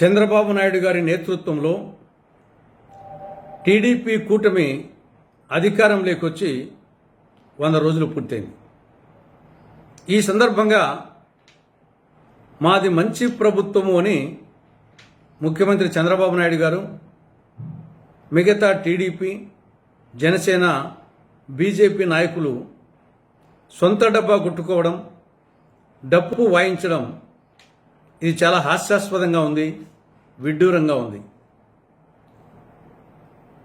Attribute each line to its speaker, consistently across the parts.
Speaker 1: చంద్రబాబు నాయుడు గారి నేతృత్వంలో టీడీపీ కూటమి అధికారంలోకి వచ్చి వంద రోజులు పూర్తయింది. ఈ సందర్భంగా మాది మంచి ప్రభుత్వము అని ముఖ్యమంత్రి చంద్రబాబు నాయుడు గారు మిగతా టీడీపీ జనసేన బీజేపీ నాయకులు సొంత డబ్బా కొట్టుకోవడం డప్పు వాయించడం ఇది చాలా హాస్యాస్పదంగా ఉంది విడ్డూరంగా ఉంది.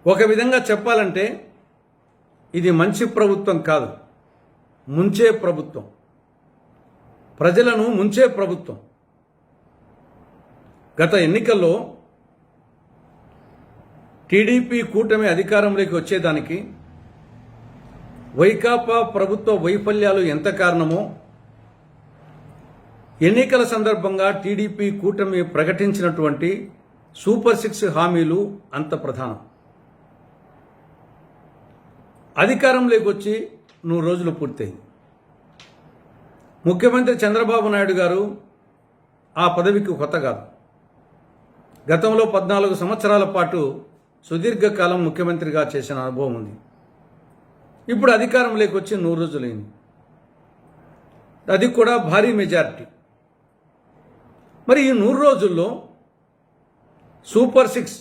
Speaker 1: ఒక విధంగా చెప్పాలంటే ఇది మంచి ప్రభుత్వం కాదు ముంచే ప్రభుత్వం. ప్రజలను ముంచే ప్రభుత్వం. గత ఎన్నికల్లో టీడీపీ కూటమి అధికారంలోకి వచ్చేదానికి వైకాపా ప్రభుత్వ వైఫల్యాలు ఎంత కారణమో ఎన్నికల సందర్భంగా టీడీపీ కూటమి ప్రకటించినటువంటి సూపర్ సిక్స్ హామీలు అంత ప్రధానం. అధికారంలోకి వచ్చి నూరు రోజులు పూర్తయింది. ముఖ్యమంత్రి చంద్రబాబు నాయుడు గారు ఆ పదవికి కొత్త కాదు. గతంలో పద్నాలుగు సంవత్సరాల పాటు సుదీర్ఘకాలం ముఖ్యమంత్రిగా చేసిన అనుభవం ఉంది. ఇప్పుడు అధికారంలోకి వచ్చి నూరు రోజులైంది. అది కూడా భారీ మెజారిటీ. మరి ఈ నూరు రోజుల్లో సూపర్ సిక్స్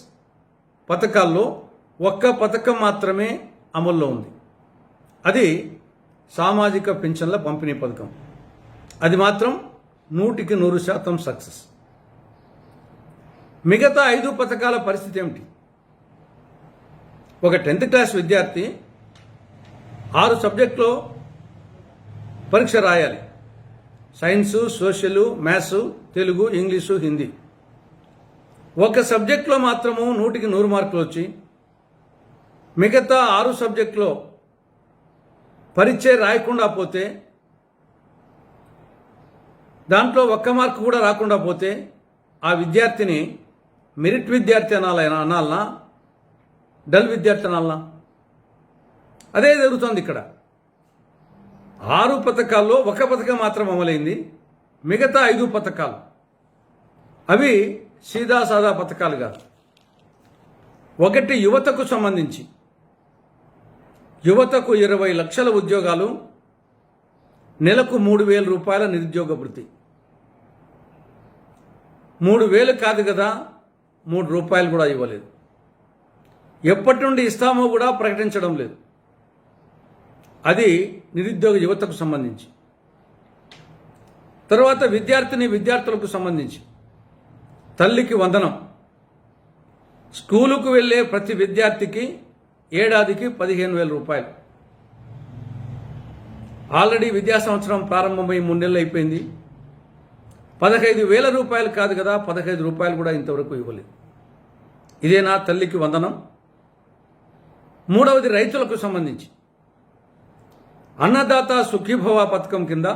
Speaker 1: పథకాల్లో ఒక్క పథకం మాత్రమే అమల్లో ఉంది. అది సామాజిక పింఛన్ల పంపిణీ పథకం. అది మాత్రం నూటికి నూరు శాతం సక్సెస్. మిగతా ఐదు పథకాల పరిస్థితి ఏమిటి? ఒక టెన్త్ క్లాస్ విద్యార్థి ఆరు సబ్జెక్టులో పరీక్ష రాయాలి. Science social maths Telugu English Hindi. ఒక సబ్జెక్టులో మాత్రము నూటికి నూరు మార్కులు వచ్చి మిగతా ఆరు సబ్జెక్టులో పరీక్ష రాయకుండా పోతే దాంట్లో ఒక్క మార్కు కూడా రాకుండా పోతే ఆ విద్యార్థిని మెరిట్ విద్యార్థి అనాలైనా అనాలనా డల్ విద్యార్థి అనాలనా? అదే జరుగుతోంది ఇక్కడ. ఆరు పథకాల్లో ఒక పథకం మాత్రం అమలైంది. మిగతా ఐదు పథకాలు. అవి సీదా సాదా పథకాలు కాదు. ఒకటి యువతకు సంబంధించి. యువతకు ఇరవై లక్షల ఉద్యోగాలు నెలకు మూడు వేల రూపాయల నిరుద్యోగ వృత్తి. మూడు వేలు కాదు కదా మూడు రూపాయలు కూడా ఇవ్వలేదు. ఎప్పటి నుండి ఇస్తామో కూడా ప్రకటించడం లేదు. అది నిరుద్యోగ యువతకు సంబంధించి. తర్వాత విద్యార్థిని విద్యార్థులకు సంబంధించి. తల్లికి వందనం. స్కూలుకు వెళ్ళే ప్రతి విద్యార్థికి ఏడాదికి పదిహేను వేల రూపాయలు. ఆల్రెడీ విద్యా సంవత్సరం ప్రారంభమై మూడు నెలలు అయిపోయింది. పదహైదు వేల రూపాయలు కాదు కదా పదహైదు రూపాయలు కూడా ఇంతవరకు ఇవ్వలేదు. ఇదేనా తల్లికి వందనం? మూడవది రైతులకు సంబంధించి. అన్నదాత సుఖీభవ పథకం కింద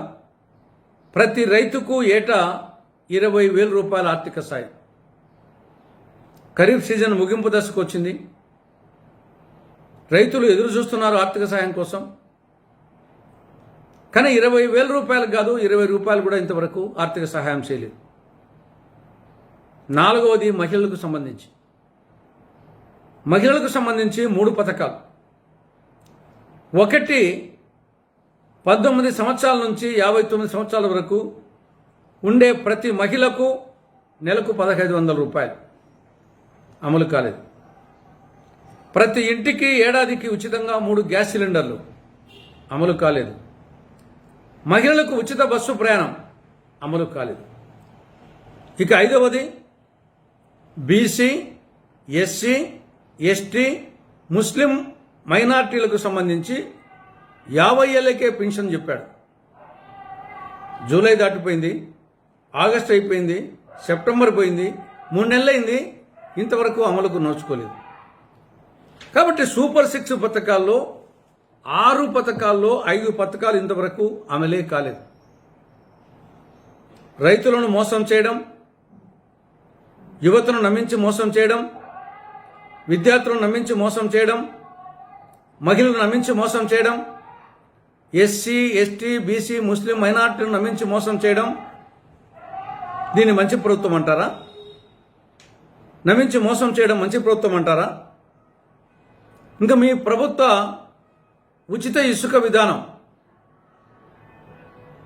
Speaker 1: ప్రతి రైతుకు ఏటా ఇరవై వేల రూపాయల ఆర్థిక సాయం. ఖరీఫ్ సీజన్ ముగింపు దశకు వచ్చింది. రైతులు ఎదురు చూస్తున్నారు ఆర్థిక సాయం కోసం. కానీ ఇరవై వేల రూపాయలు కాదు ఇరవై రూపాయలు కూడా ఇంతవరకు ఆర్థిక సహాయం చేయలేదు. నాలుగవది మహిళలకు సంబంధించి. మహిళలకు సంబంధించి మూడు పథకాలు. ఒకటి పద్దెనిమిది సంవత్సరాల నుంచి యాభై తొమ్మిది సంవత్సరాల వరకు ఉండే ప్రతి మహిళకు నెలకు పదహైదు వందల రూపాయలు అమలు కాలేదు. ప్రతి ఇంటికి ఏడాదికి ఉచితంగా మూడు గ్యాస్ సిలిండర్లు అమలు కాలేదు. మహిళలకు ఉచిత బస్సు ప్రయాణం అమలు కాలేదు. ఇక ఐదవది బీసీ ఎస్సీ ఎస్టీ ముస్లిం మైనార్టీలకు సంబంధించి యాభై ఏళ్ళకే పెన్షన్ చెప్పాడు. జూలై దాటిపోయింది ఆగస్ట్ అయిపోయింది సెప్టెంబర్ పోయింది మూడు నెలలైంది ఇంతవరకు అమలుకు నోచుకోలేదు. కాబట్టి సూపర్ సిక్స్ పథకాల్లో ఆరు పథకాల్లో ఐదు పథకాలు ఇంతవరకు అమలే కాలేదు. రైతులను మోసం చేయడం యువతను నమ్మించి మోసం చేయడం విద్యార్థులను నమ్మించి మోసం చేయడం మహిళలను నమ్మించి మోసం చేయడం ఎస్సీ ఎస్టీ బీసీ ముస్లిం మైనార్టీలను నమ్మించి మోసం చేయడం దీన్ని మంచి ప్రభుత్వం అంటారా? నమ్మించి మోసం చేయడం మంచి ప్రభుత్వం అంటారా? ఇంకా మీ ప్రభుత్వ ఉచిత ఇసుక విధానం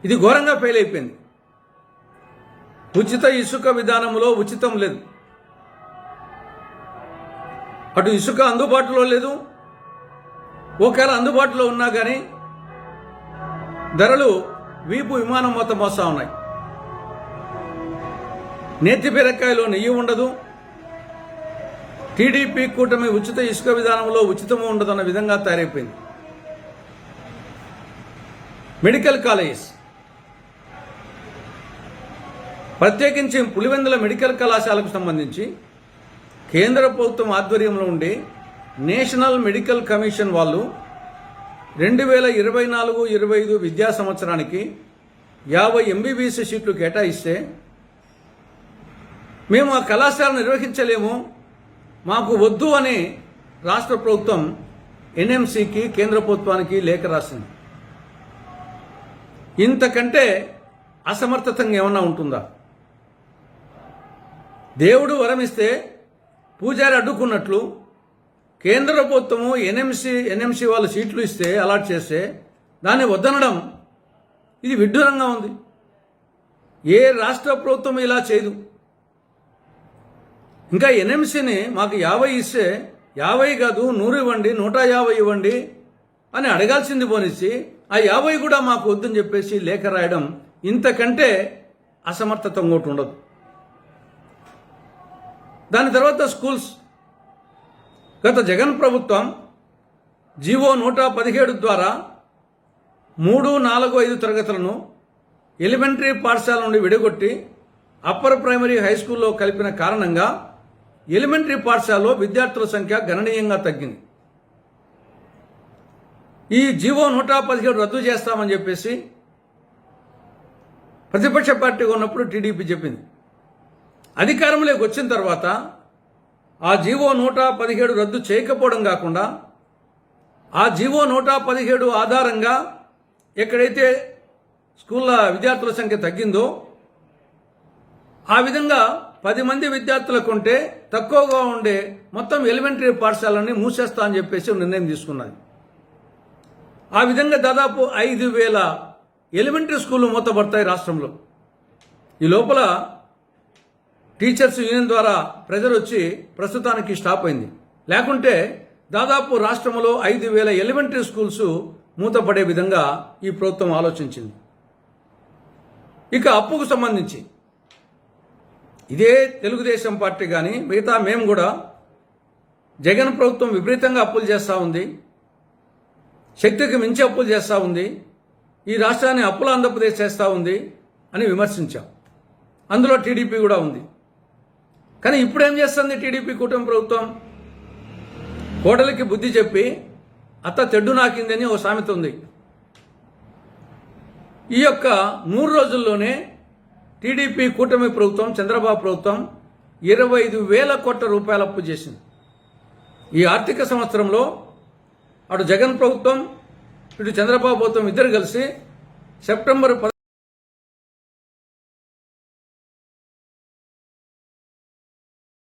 Speaker 1: ఇది ఘోరంగా ఫెయిల్ అయిపోయింది. ఉచిత ఇసుక విధానంలో ఉచితం లేదు. అటు ఇసుక అందుబాటులో లేదు. ఒకవేళ అందుబాటులో ఉన్నా కానీ ధరలు వీపు విమానం మొత్తం మోస్తా ఉన్నాయి. నేతి బీరకాయలో నెయ్యి ఉండదు. టీడీపీ కూటమి ఉచిత ఇసుక విధానంలో ఉచితము ఉండదన్న విధంగా తయారైపోయింది. Medical colleges. ప్రత్యేకించి పులివెందుల మెడికల్ కళాశాలకు సంబంధించి కేంద్ర ప్రభుత్వం ఆధ్వర్యంలో ఉండే నేషనల్ మెడికల్ కమిషన్ వాళ్ళు రెండు వేల ఇరవై నాలుగు ఇరవై ఐదు విద్యా సంవత్సరానికి యాభై ఎంబీబీఎస్ సీట్లు కేటాయిస్తే మేము ఆ కళాశాలను నిర్వహించలేము మాకు వద్దు అని రాష్ట్ర ప్రభుత్వం ఎన్ఎంసీకి కేంద్ర ప్రభుత్వానికి లేఖ రాసింది. ఇంతకంటే అసమర్థతంగా ఏమన్నా ఉంటుందా? దేవుడు వరమిస్తే పూజారి అడ్డుకున్నట్లు కేంద్ర ప్రభుత్వము ఎన్ఎంసీ ఎన్ఎంసీ వాళ్ళు సీట్లు ఇస్తే అలాట్ చేస్తే దాన్ని వద్దనడం ఇది విడ్డూరంగా ఉంది. ఏ రాష్ట్ర ప్రభుత్వం ఇలా చేయదు. ఇంకా ఎన్ఎంసీని మాకు యాభై ఇస్తే యాభై కాదు నూరు ఇవ్వండి నూట యాభై ఇవ్వండి అని అడగాల్సింది పోనిచ్చి ఆ యాభై కూడా మాకు వద్దని చెప్పేసి లేఖ రాయడం ఇంతకంటే అసమర్థత ఇంకోటి ఉండదు. దాని తర్వాత స్కూల్స్. గత జగన్ ప్రభుత్వం జీవో నూట పదిహేడు ద్వారా మూడు నాలుగు ఐదు తరగతులను ఎలిమెంటరీ పాఠశాల నుండి విడగొట్టి అప్పర్ ప్రైమరీ హై స్కూల్లో కలిపిన కారణంగా ఎలిమెంటరీ పాఠశాలలో విద్యార్థుల సంఖ్య గణనీయంగా తగ్గింది. ఈ జీవో నూట పదిహేడు రద్దు చేస్తామని చెప్పేసి ప్రతిపక్ష పార్టీగా ఉన్నప్పుడు టీడీపీ చెప్పింది. అధికారంలోకి వచ్చిన తర్వాత ఆ జీవో నూట పదిహేడు రద్దు చేయకపోవడం కాకుండా ఆ జీవో నూట పదిహేడు ఆధారంగా ఎక్కడైతే స్కూళ్ళ విద్యార్థుల సంఖ్య తగ్గిందో ఆ విధంగా పది మంది విద్యార్థులకు ఉంటే తక్కువగా ఉండే మొత్తం ఎలిమెంటరీ పాఠశాలని మూసేస్తా అని చెప్పేసి నిర్ణయం తీసుకున్నది. ఆ విధంగా దాదాపు ఐదు వేల ఎలిమెంటరీ స్కూళ్ళు మూతపడతాయి రాష్ట్రంలో. ఈ లోపల టీచర్స్ యూనియన్ ద్వారా ప్రెజర్ వచ్చి ప్రస్తుతానికి స్టాప్ అయింది. లేకుంటే దాదాపు రాష్ట్రంలో ఐదు వేల ఎలిమెంటరీ స్కూల్స్ మూతపడే విధంగా ఈ ప్రభుత్వం ఆలోచించింది. ఇక అప్పుకు సంబంధించి ఇదే తెలుగుదేశం పార్టీ కానీ మిగతా మేము కూడా జగన్ ప్రభుత్వం విపరీతంగా అప్పులు చేస్తూ ఉంది. శక్తికి మించి అప్పులు చేస్తూ ఉంది. ఈ రాష్ట్రాన్ని అప్పుల ఆంధ్రప్రదేశ్ చేస్తూ ఉంది అని విమర్శించాం. అందులో టీడీపీ కూడా ఉంది. కానీ ఇప్పుడు ఏం చేస్తుంది టీడీపీ కూటమి ప్రభుత్వం? కోడలికి బుద్ధి చెప్పి అత్త తెడ్డు నాకిందని ఓ సామెత ఉంది. ఈ యొక్క మూడు రోజుల్లోనే టీడీపీ కూటమి ప్రభుత్వం చంద్రబాబు ప్రభుత్వం ఇరవై ఐదు వేల కోట్ల రూపాయల అప్పు చేసింది. ఈ ఆర్థిక సంవత్సరంలో అటు జగన్ ప్రభుత్వం ఇటు చంద్రబాబు ప్రభుత్వం ఇద్దరు కలిసి సెప్టెంబర్